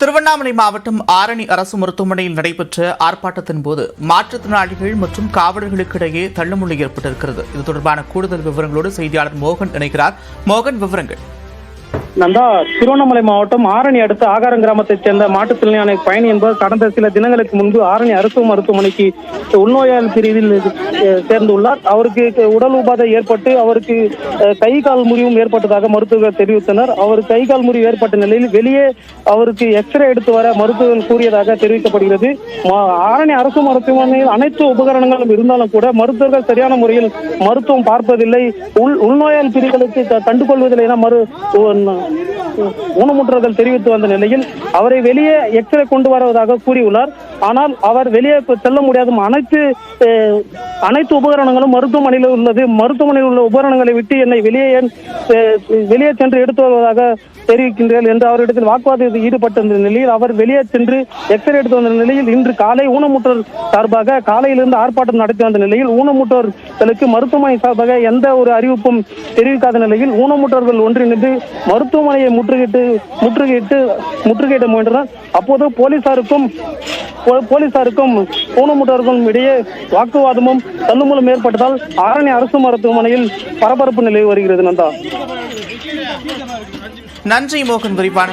திருவண்ணாமலை மாவட்டம் ஆரணி அரசு மருத்துவமனையில் நடைபெற்ற ஆர்ப்பாட்டத்தின் போது மாற்றுத்திறனாளிகள் மற்றும் காவலர்களுக்கிடையே தள்ளுமுள்ளி ஏற்பட்டிருக்கிறது. இது தொடர்பான கூடுதல் விவரங்களோடு செய்தியாளர் மோகன் இணைகிறார். மோகன் விவரங்கள். நந்தா திருவண்ணாமலை மாவட்டம் ஆரணி அடுத்த ஆகாரம் கிராமத்தைச் சேர்ந்த மாற்றுத்திறனாளி பயணி என்பவர் கடந்த சில தினங்களுக்கு முன்பு ஆரணி அரசு மருத்துவமனைக்கு உள்நோயாளி பிரிவில் சேர்ந்துள்ளார். அவருக்கு உடல் உபாதை ஏற்பட்டு அவருக்கு கை கால் முறிவும் ஏற்பட்டதாக மருத்துவர்கள் தெரிவித்தனர். அவர் கை கால் முறிவு ஏற்பட்ட நிலையில் வெளியே அவருக்கு எக்ஸ்ரே எடுத்து வர மருத்துவர்கள் கூறியதாக தெரிவிக்கப்படுகிறது. ஆரணி அரசு மருத்துவமனையில் அனைத்து உபகரணங்களும் இருந்தாலும் கூட மருத்துவர்கள் சரியான முறையில் மருத்துவம் பார்ப்பதில்லை. உள் உள்நோயாளி பிரிவுகளுக்கு கண்டுகொள்வதில்லை என மறு உ- தெரிவித்து வந்த நிலையில் அவரை வெளியே எக்ஸ்ரே கொண்டு வருவதாக கூறியுள்ளார். ஆனால் அவர் வெளியே செல்ல முடியாத அனைத்து அனைத்து உபகரணங்களும் மருத்துவமனையில் உள்ளது. மருத்துவமனையில் உள்ள உபகரணங்களை விட்டு என்னை வெளியே வெளியே சென்று எடுத்து வருவதாக தெரிவிக்கின்றீர்கள் என்று அவரிடத்தில் வாக்குவாதத்தில் ஈடுபட்டிருந்த நிலையில் அவர் வெளியே சென்று எக்ஸ்ரே எடுத்து வந்த நிலையில் இன்று காலை ஊனமுற்றோர் சார்பாக காலையிலிருந்து ஆர்ப்பாட்டம் நடத்தி வந்த நிலையில் ஊனமுற்றோர்களுக்கு மருத்துவமனை சார்பாக எந்த ஒரு அறிவிப்பும் தெரிவிக்காத நிலையில் ஊனமுற்றோர்கள் ஒன்றிணைந்து மருத்துவமனையை முற்றுகையிட்டு முற்றுகையிட்டு முற்றுகையிட முயன்றனர். அப்போது போலீசாருக்கும் போ- போலீசாருக்கும் ஊனமுற்றோர்களும் இடையே வாக்குவாதமும் தள்ளுமுள்ளும் ஏற்பட்டதால் ஆரணி அரசு மருத்துவமனையில் பரபரப்பு நிலவி வருகிறது நந்தா. நன்றி மோகன் விரிவான